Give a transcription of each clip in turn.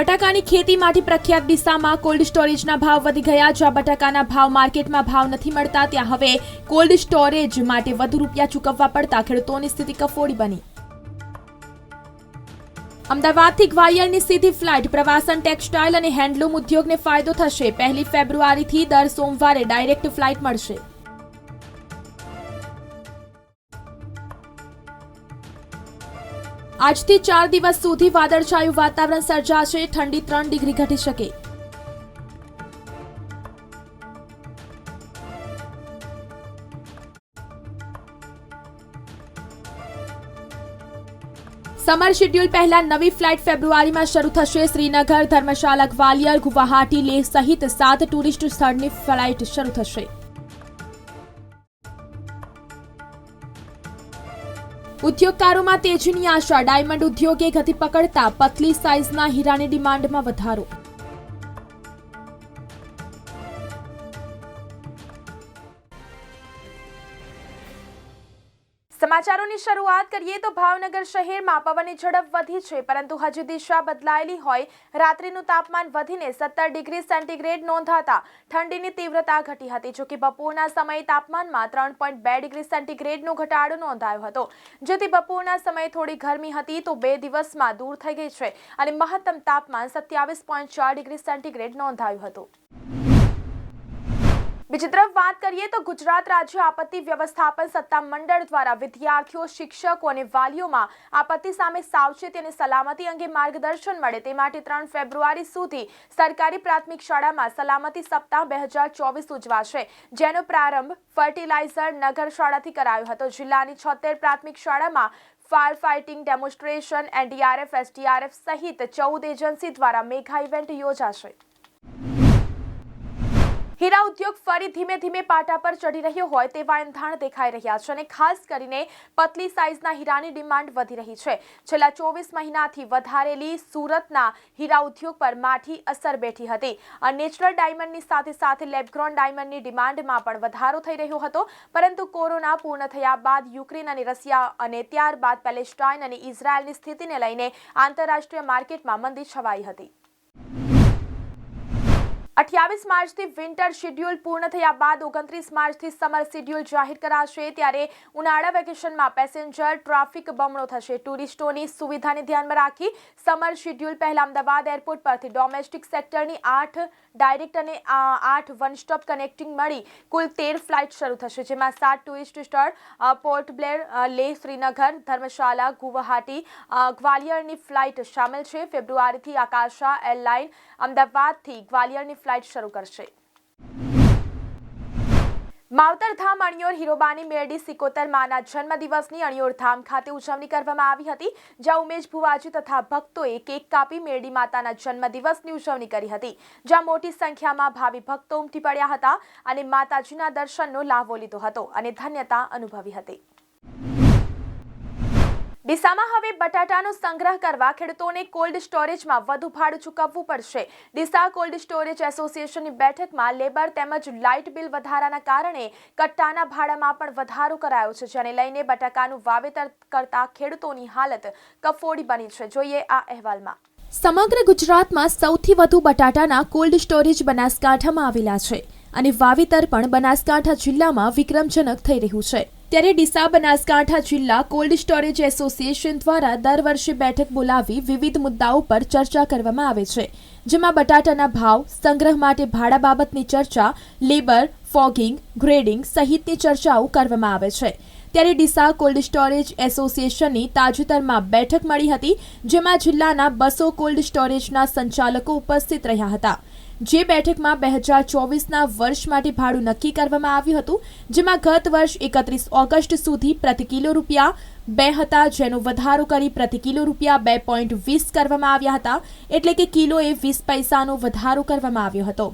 બટાકાની ખેતી માટે પ્રખ્યાત ડીસામાં કોલ્ડ સ્ટોરેજના ભાવ વધી ગયા જ્યાં બટાકાના ભાવ માર્કેટમાં ભાવ નથી મળતા. ત્યાં હવે કોલ્ડ સ્ટોરેજ માટે વધુ રૂપિયા ચૂકવવા પડતા ખેડૂતોની સ્થિતિ કફોડી બની. અમદાવાદથી ગ્વાલિયરની સીધી ફ્લાઇટ, પ્રવાસન, ટેક્સટાઇલ અને હેન્ડલૂમ ઉદ્યોગને ફાયદો થશે. પહેલી ફેબ્રુઆરીથી દર સોમવારે ડાયરેક્ટ ફ્લાઇટ મળશે. આજથી ચાર દિવસ સુધી વાદળછાયું વાતાવરણ સર્જાશે, ઠંડી ત્રણ ડિગ્રી ઘટી શકે. સમર શેડ્યુલ પહેલા નવી ફ્લાઇટ ફેબ્રુઆરીમાં શરૂ થશે. શ્રીનગર ધર્મશાલા ગ્વાલિયર, ગુવાહાટી, લેહ સહિત સાત ટુરિસ્ટ સ્થળની ફ્લાઇટ શરૂ થશે. ઉદ્યોગકારોમાં તેજીની આશા. ડાયમંડ ઉદ્યોગે ગતિ પકડતા પતલી સાઇઝના હીરાની ડિમાન્ડમાં વધારો. સમાચારોની શરૂઆત કરીએ તો ભાવનગર શહેરમાં પવનની ઝડપ વધી છે, પરંતુ હજુ દિશા બદલાયેલી હોય. રાત્રિનું તાપમાન વધીને સત્તર ડિગ્રી સેન્ટીગ્રેડ નોંધાતા ઠંડીની તીવ્રતા ઘટી હતી, જોકે બપોરના સમયે તાપમાનમાં ત્રણ પોઈન્ટ બે ડિગ્રી સેન્ટીગ્રેડનો ઘટાડો નોંધાયો હતો. જેથી બપોરના સમયે થોડી ગરમી હતી તો બે દિવસમાં દૂર થઈ ગઈ છે અને મહત્તમ તાપમાન સત્યાવીસ પોઈન્ટ ચાર ડિગ્રી સેન્ટીગ્રેડ નોંધાયું હતું. બીજી તરફ વાત કરીએ તો ગુજરાત રાજ્ય આપત્તિ વ્યવસ્થાપન સત્તા મંડળ દ્વારા વિદ્યાર્થીઓ, શિક્ષકો અને વાલીઓમાં આપત્તિ સામે સાવચેતી અને સલામતી અંગે માર્ગદર્શન મળે તે માટે ત્રણ ફેબ્રુઆરી સુધી સરકારી પ્રાથમિક શાળામાં સલામતી સપ્તાહ બે હજાર ચોવીસ ઉજવાશે, જેનો પ્રારંભ ફર્ટિલાઇઝર નગર શાળાથી કરાયો હતો. જિલ્લાની છોતેર પ્રાથમિક શાળામાં fire fighting demonstration, NDRF, SDRF સહિત ચૌદ એજન્સી દ્વારા મેગા ઇવેન્ટ યોજાશે. હીરા ઉદ્યોગ ફરી ધીમે ધીમે પાટા પર ચડી રહ્યો હોય તેવા એંધાણ દેખાઈ રહ્યા છે અને ખાસ કરીને પતલી સાઇઝના હીરાની ડિમાન્ડ વધી રહી છે. છેલ્લા ચોવીસ મહિનાથી વધારેલી સુરતના હીરા ઉદ્યોગ પર માઠી અસર બેઠી હતી. નેચરલ ડાયમંડની સાથે સાથે લેબગ્રોન ડાયમંડની ડિમાન્ડમાં પણ વધારો થઈ રહ્યો હતો. પરંતુ કોરોના પૂર્ણ થયા બાદ યુક્રેન અને રશિયા અને ત્યારબાદ પેલેસ્ટાઇન અને ઇઝરાયલની સ્થિતિને લઈને આંતરરાષ્ટ્રીય માર્કેટમાં મંદી છવાઈ હતી. અઠ્યાવીસ માર્ચથી વિન્ટર શેડ્યુલ પૂર્ણ થયા બાદ ઓગણત્રીસ માર્ચથી સમર શેડ્યુલ જાહેર કરાશે. ત્યારે ઉનાળા વેકેશનમાં પેસેન્જર, ટ્રાફિક બમણો થશે. ટુરિસ્ટોની સુવિધાને ધ્યાનમાં રાખી સમર શેડ્યુલ પહેલા અમદાવાદ એરપોર્ટ પરથી ડોમેસ્ટિક સેક્ટરની આઠ ડાયરેક્ટ અને આઠ વન સ્ટોપ કનેક્ટિંગ મળી. કુલ તેર ફ્લાઇટ શરૂ થશે, જેમાં સાત ટુરિસ્ટ સ્થળ પોર્ટ બ્લેર લેહ શ્રીનગર ધર્મશાલા ગુવાહાટી ગ્વાલિયરની ફ્લાઇટ સામેલ છે. ફેબ્રુઆરીથી આકાશા એરલાઇન અમદાવાદથી ગ્વાલિયરની ફ્લાઇટ શરૂ કરશે. માવતરધામ અણિયોર હીરોબાની મેરડી સિકોતર જન્મદિવસની અણિયોર ધામ ખાતે ઉજવણી કરવામાં આવી હતી, જ્યાં ઉમેશ ભુવાજી તથા ભક્તોએ કેક કાપી મેરડી માતાના જન્મદિવસની ઉજવણી કરી હતી, જ્યાં મોટી સંખ્યામાં ભાવિ ભક્તો ઉમટી પડ્યા હતા અને માતાજીના દર્શનનો લાભો લીધો હતો અને ધન્યતા અનુભવી હતી. ડીસામાં હવે બટાટાનો સંગ્રહ કરવા ખેડૂતોને કોલ્ડ સ્ટોરેજમાં વધુ ભાડું ચૂકવવું પડશે. ડીસા કોલ્ડ સ્ટોરેજ એસોસિએશનની બેઠકમાં લેબર તેમજ લાઇટ બિલ વધારાના કારણે કટ્ટાના ભાડામાં પણ વધારો કરાયો છે, જેને લઈને બટાકાનું વાવેતર કરતા ખેડૂતોની હાલત કફોડી બની છે. જોઈએ આ અહેવાલમાં. સમગ્ર ગુજરાતમાં સૌથી વધુ બટાટાના કોલ્ડ સ્ટોરેજ બનાસકાંઠામાં આવેલા છે અને વાવેતર પણ બનાસકાંઠા જિલ્લામાં વિક્રમજનક થઈ રહ્યું છે. ત્યારે ડીસા બનાસકાંઠા જિલ્લા કોલ્ડ સ્ટોરેજ એસોસિએશન દ્વારા દર વર્ષે બેઠક બોલાવી વિવિધ મુદ્દાઓ પર ચર્ચા કરવામાં આવે છે, જેમાં બટાટાના ભાવ, સંગ્રહ માટે ભાડા બાબતની ચર્ચા, લેબર, ફોગિંગ, ગ્રેડિંગ સહિતની ચર્ચાઓ કરવામાં આવે છે. ત્યારે ડીસા કોલ્ડ સ્ટોરેજ એસોસિએશનની તાજેતરમાં બેઠક મળી હતી, જેમાં જિલ્લાના બસો કોલ્ડ સ્ટોરેજના સંચાલકો ઉપસ્થિત રહ્યા હતા. જે બેઠકમાં બે હજાર ચોવીસના વર્ષ માટે ભાડું નક્કી કરવામાં આવ્યું હતું, જેમાં ગત વર્ષ એકત્રીસ ઓગસ્ટ સુધી પ્રતિ કિલો રૂપિયા બે હતા, જેનો વધારો કરી પ્રતિ કિલો રૂપિયા બે પોઈન્ટ વીસ કરવામાં આવ્યા હતા, એટલે કે કિલોએ વીસ પૈસાનો વધારો કરવામાં આવ્યો હતો.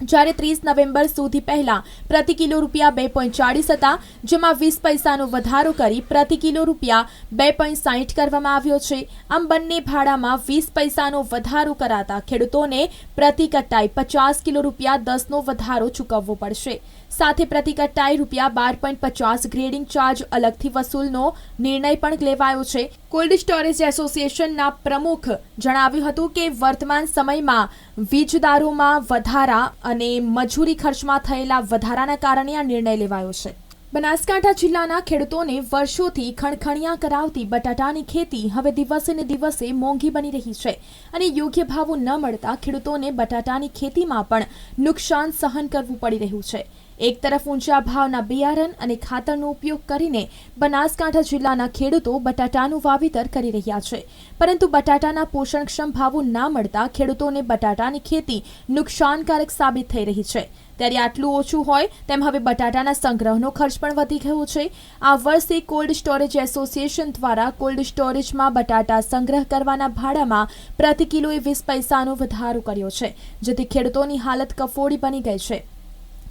જ્યારે ત્રીસ નવેમ્બર સુધી પહેલા પ્રતિ કિલો રૂપિયા બે પોઈન્ટ ચાળીસ હતા, જેમાં વીસ પૈસાનો વધારો કરી પ્રતિ કિલો રૂપિયા બે પોઈન્ટ સાહીઠ કરવામાં આવ્યો છે. આમ બંને ભાડામાં વીસ પૈસાનો વધારો કરાતા ખેડૂતોને પ્રતિ કટાઈ પચાસ કિલો રૂપિયા દસનો વધારો ચૂકવવો પડશે. સાથે પ્રતિ કટ્ટાએ રૂપિયા બાર પોઈન્ટ પચાસ ગ્રેડિંગ ચાર્જ અલગથી વસૂલનો નિર્ણય પણ લેવાયો છે. કોલ્ડ સ્ટોરેજ એસોસિએશનના પ્રમુખ જણાવ્યું હતું કે વર્તમાન સમયમાં વીજદારોમાં વધારા અને મજૂરી ખર્ચમાં થયેલા વધારાના કારણે આ નિર્ણય લેવાયો છે. બનાસકાંઠા જિલ્લાના ખેડૂતોને વર્ષોથી ખણખણિયા કરાવતી બટાટાની ખેતી હવે દિવસે ને દિવસે મોંઘી બની રહી છે અને યોગ્ય ભાવો ન મળતા ખેડૂતોને બટાટાની ખેતીમાં પણ નુકસાન સહન કરવું પડી રહ્યું છે. એક તરફ ઊંચા ભાવના બિયારણ અને ખાતરનો ઉપયોગ કરીને બનાસકાંઠા જિલ્લાના ખેડૂતો બટાટાનું વાવેતર કરી રહ્યા છે. પરંતુ બટાટાના પોષણક્ષમ ભાવો ના મળતા ખેડૂતોને બટાટાની ખેતી નુકસાનકારક સાબિત થઈ રહી છે. ત્યારે આટલું ઓછું હોય તેમ હવે બટાટાના સંગ્રહનો ખર્ચ પણ વધી ગયો છે. આ વર્ષે કોલ્ડ સ્ટોરેજ એસોસિએશન દ્વારા કોલ્ડ સ્ટોરેજમાં બટાટા સંગ્રહ કરવાના ભાડામાં પ્રતિ કિલોએ વીસ પૈસાનો વધારો કર્યો છે, જેથી ખેડૂતોની હાલત કફોડી બની ગઈ છે.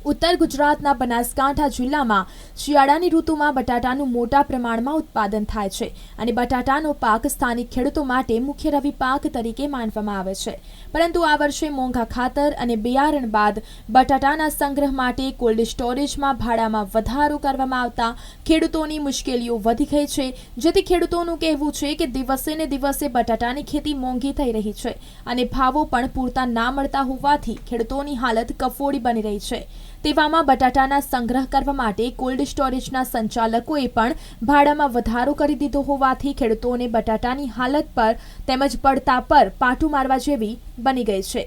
ઉત્તર ગુજરાતના બનાસકાંઠા જિલ્લામાં શિયાળાની ઋતુમાં બટાટાનું મોટા પ્રમાણમાં ઉત્પાદન થાય છે અને બટાટાનો પાક સ્થાનિક ખેડૂતો માટે મુખ્ય રવિ પાક તરીકે માનવામાં આવે છે. પરંતુ આ વર્ષે મોંઘા ખાતર અને બિયારણ બાદ બટાટાના સંગ્રહ માટે કોલ્ડ સ્ટોરેજમાં ભાડામાં વધારો કરવામાં આવતા ખેડૂતોની મુશ્કેલીઓ વધી ગઈ છે. જેથી ખેડૂતોનું કહેવું છે કે દિવસે ને દિવસે બટાટાની ખેતી મોંઘી થઈ રહી છે અને ભાવો પણ પૂરતા ના મળતા હોવાથી ખેડૂતોની હાલત કફોડી બની રહી છે. તેવામાં બટાટાના સંગ્રહ કરવા માટે કોલ્ડ સ્ટોરેજના સંચાલકોએ પણ ભાડામાં વધારો કરી દીધો હોવાથી ખેડૂતોને બટાટાની હાલત પર તેમજ પડતા પર પાટું મારવા જેવી બની ગઈ છે.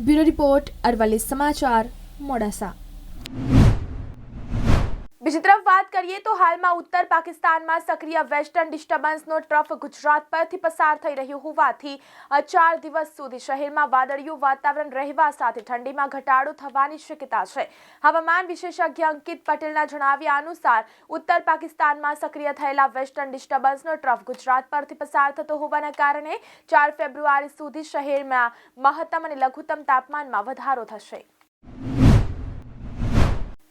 બ્યુરો રિપોર્ટ અરવલ્લી સમાચાર મોડાસા. બીજી તરફ વાત કરીએ તો હાલમાં ઉત્તર પાકિસ્તાનમાં સક્રિય વેસ્ટર્ન ડિસ્ટર્બન્સનો ટ્રફ ગુજરાત પરથી પસાર થઈ રહ્યો હોવાથી ચાર દિવસ સુધી શહેરમાં વાદળિયું વાતાવરણ રહેવા સાથે ઠંડીમાં ઘટાડો થવાની શક્યતા છે. હવામાન વિશેષજ્ઞ અંકિત પટેલના જણાવ્યા અનુસાર, ઉત્તર પાકિસ્તાનમાં સક્રિય થયેલા વેસ્ટર્ન ડિસ્ટર્બન્સનો ટ્રફ ગુજરાત પરથી પસાર થતો હોવાના કારણે ચાર ફેબ્રુઆરી સુધી શહેરમાં મહત્તમ અને લઘુત્તમ તાપમાનમાં વધારો થશે.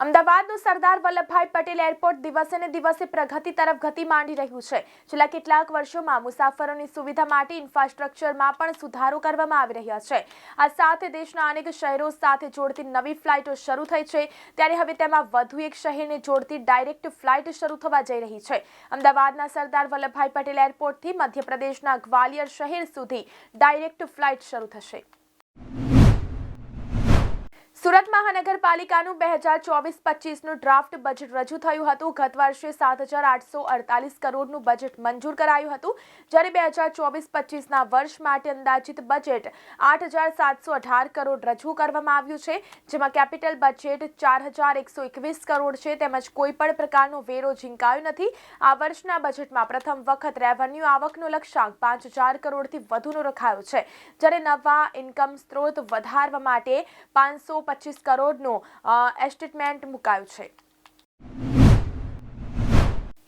અમદાવાદનું સરદાર વલ્લભભાઈ પટેલ એરપોર્ટ દિવસે ને દિવસે પ્રગતિ તરફ ગતિ માંડી રહ્યું છે. છેલ્લા કેટલાક વર્ષોમાં મુસાફરોની સુવિધા માટે ઇન્ફ્રાસ્ટ્રક્ચરમાં પણ સુધારો કરવામાં આવી રહ્યા છે. આ સાથે દેશના અનેક શહેરો સાથે જોડતી નવી ફ્લાઇટો શરૂ થઈ છે. ત્યારે હવે તેમાં વધુ એક શહેરને જોડતી ડાયરેક્ટ ફ્લાઇટ શરૂ થવા જઈ રહી છે. અમદાવાદના સરદાર વલ્લભભાઈ પટેલ એરપોર્ટથી મધ્યપ્રદેશના ગ્વાલિયર શહેર સુધી ડાયરેક્ટ ફ્લાઇટ શરૂ થશે. સુરત મહાનગરપાલિકાનું બે હજાર ચોવીસ પચીસનું ડ્રાફ્ટ બજેટ રજૂ થયું હતું. ગત વર્ષે સાત હજાર આઠસો અડતાલીસ કરોડનું બજેટ મંજૂર કરાયું હતું. જ્યારે બે હજાર ચોવીસ પચીસના વર્ષ માટે અંદાજિત બજેટ આઠ હજાર સાતસો અઢાર કરોડ રજૂ કરવામાં આવ્યું છે. જેમાં કેપિટલ બજેટ ચાર હજાર એકસો એકવીસ કરોડ છે. તેમજ કોઈપણ પ્રકારનો વેરો ઝીંકાયો નથી. આ વર્ષના બજેટમાં પ્રથમ વખત રેવન્યુ આવકનો લક્ષ્યાંક પાંચ હજાર કરોડથી વધુનો રખાયો છે. જ્યારે નવા ઇન્કમ સ્ત્રોત વધારવા માટે પાંચસો પચીસ કરોડનું એસ્ટેટમેન્ટ મુકાયું છે.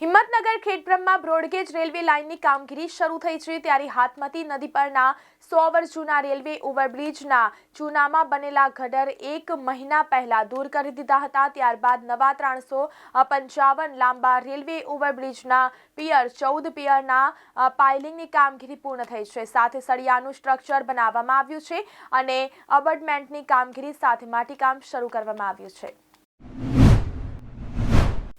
હિંમતનગર ખેડબ્રહ્મા બ્રોડગેજ રેલવે લાઇનની કામગીરી શરૂ થઈ છે. ત્યારે હાથમતી નદી પરના સો વર્ષ જૂના રેલવે ઓવરબ્રિજના ચૂનામાં બનેલા ગડર એક મહિના પહેલા દૂર કરી દીધા હતા. ત્યારબાદ નવા ત્રણસો પંચાવન લાંબા રેલવે ઓવરબ્રિજના પિયર, ચૌદ પિયરના પાઇલિંગની કામગીરી પૂર્ણ થઈ છે. સાથે સળિયાનું સ્ટ્રક્ચર બનાવવામાં આવ્યું છે અને અબર્ટમેન્ટની કામગીરી સાથે માટીકામ શરૂ કરવામાં આવ્યું છે.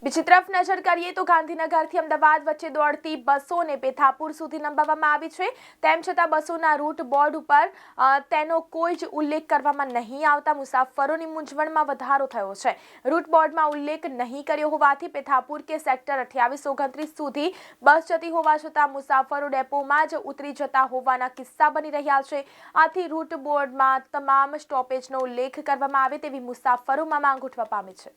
બીજી તરફ નજર કરીએ તો ગાંધીનગરથી અમદાવાદ વચ્ચે દોડતી બસોને પેથાપુર સુધી લંબાવવામાં આવી છે. તેમ છતાં બસોના રૂટ બોર્ડ ઉપર તેનો કોઈ જ ઉલ્લેખ કરવામાં નહીં આવતા મુસાફરોની મૂંઝવણમાં વધારો થયો છે. રૂટ બોર્ડમાં ઉલ્લેખ નહીં કર્યો હોવાથી પેથાપુર કે સેક્ટર અઠ્યાવીસ ઓગણત્રીસ સુધી બસ જતી હોવા છતાં મુસાફરો ડેપોમાં જ ઉતરી જતા હોવાના કિસ્સા બની રહ્યા છે. આથી રૂટ બોર્ડમાં તમામ સ્ટોપેજનો ઉલ્લેખ કરવામાં આવે તેવી મુસાફરોમાં માંગ ઉઠવા પામે છે.